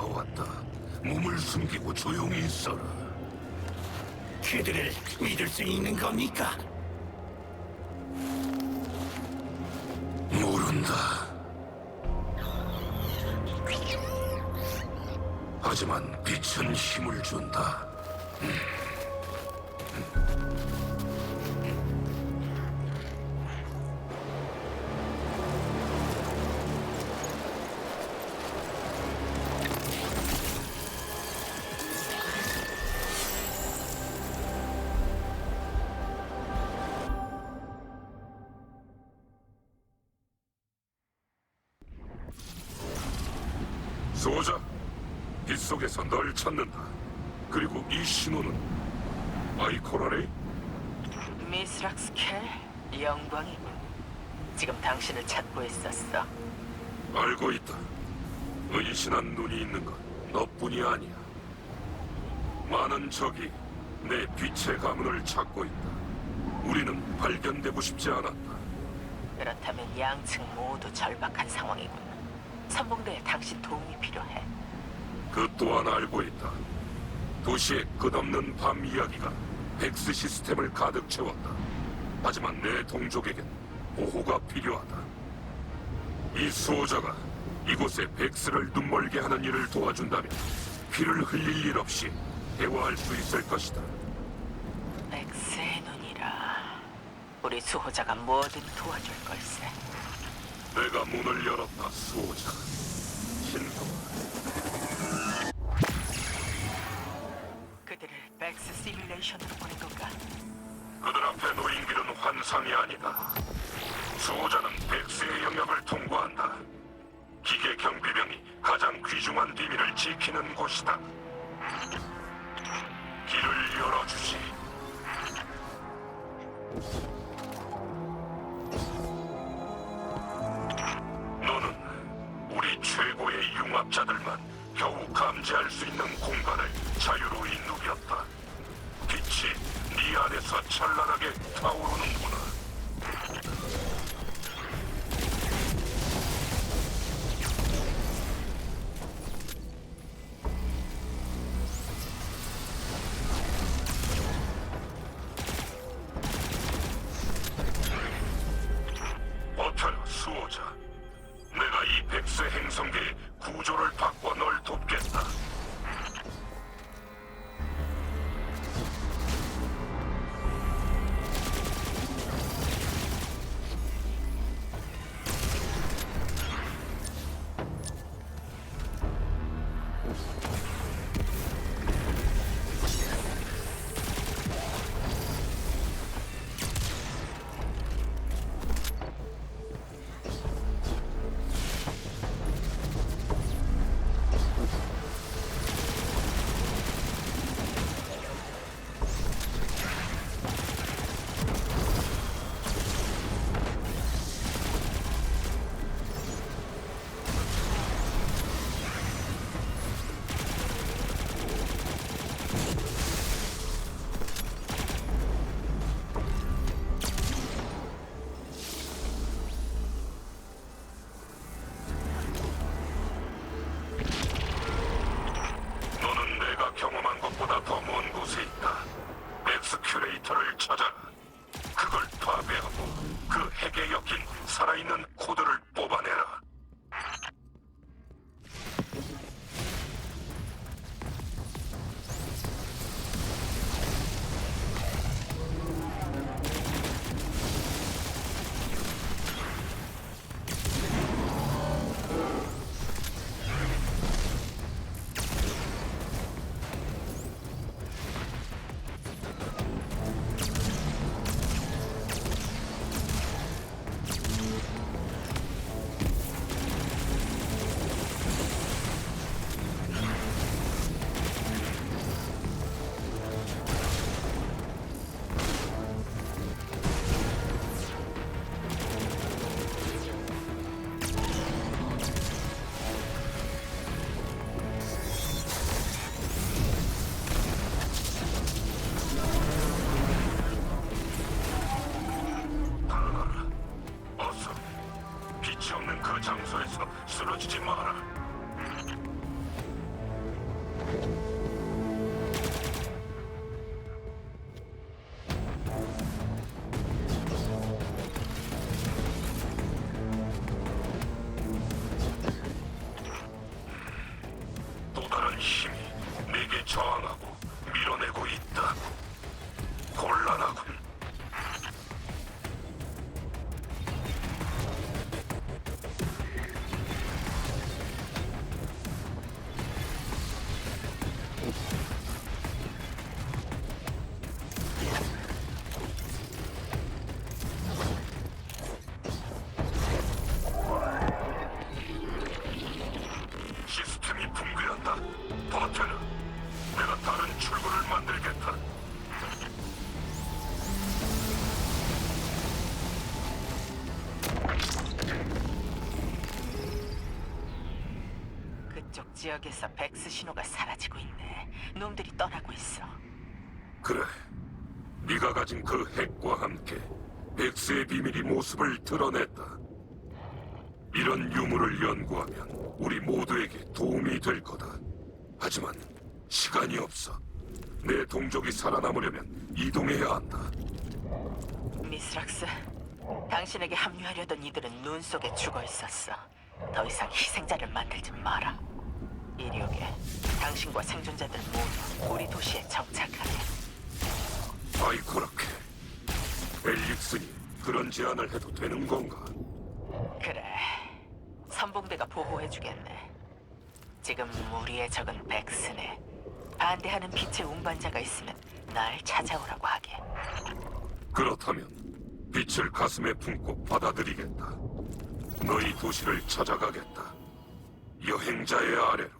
다 왔다. 몸을 숨기고 조용히 있어라. 그들을 믿을 수 있는 겁니까? 모른다. 하지만 빛은 힘을 준다. 소자, 빛 속에서 널 찾는다. 그리고 이 신호는 아이코라레 미스 락스켈 영광이군. 지금 당신을 찾고 있었어. 알고 있다. 의신한 눈이 있는 건 너뿐이 아니야. 많은 적이 내 빛의 가문을 찾고 있다. 우리는 발견되고 싶지 않았다. 그렇다면 양측 모두 절박한 상황이군. 선봉대에 당신 도움이 필요해. 그 또한 알고 있다. 도시의 끝없는 밤 이야기가 백스 시스템을 가득 채웠다. 하지만 내 동족에겐 보호가 필요하다. 이 수호자가 이곳에 백스를 눈멀게 하는 일을 도와준다면 피를 흘릴 일 없이 대화할 수 있을 것이다. 엑스의 눈이라. 우리 수호자가 뭐든 도와줄 걸세. 내가 문을 열었다, 수호자. 신성아, 그들을 백스 시뮬레이션으로 보낸 건가? 그들 앞에 놓인 길은 환상이 아니다. 수호자는 백스의 영역을 통과한다. 기계 경비병이 가장 귀중한 비밀을 지키는 곳이다. 융합자들만 겨우 감지할 수 있는 공간을 자유로이 누볐다. 빛이 네 안에서 찬란하게 타오르는 operator. 한 힘이 내게 저항하고 밀어내고 있다. 곤란하군. 그쪽 지역에서 백스 신호가 사라지고 있네. 놈들이 떠나고 있어. 그래. 네가 가진 그 핵과 함께 백스의 비밀이 모습을 드러냈다. 이런 유물을 연구하면 우리 모두에게 도움이 될 거다. 하지만 시간이 없어. 내 동족이 살아남으려면 이동해야 한다. 미스락스, 당신에게 합류하려던 이들은 눈 속에 죽어 있었어. 더 이상 희생자를 만들지 마라. 오게. 당신과 생존자들 모두 우리 도시에 정착하게. 아이 그렇게 벨릭스니 그런 제안을 해도 되는 건가? 그래. 선봉대가 보호해주겠네. 지금 우리의 적은 백스네. 반대하는 빛의 운반자가 있으면 날 찾아오라고 하게. 그렇다면 빛을 가슴에 품고 받아들이겠다. 너희 도시를 찾아가겠다. 여행자의 아래로.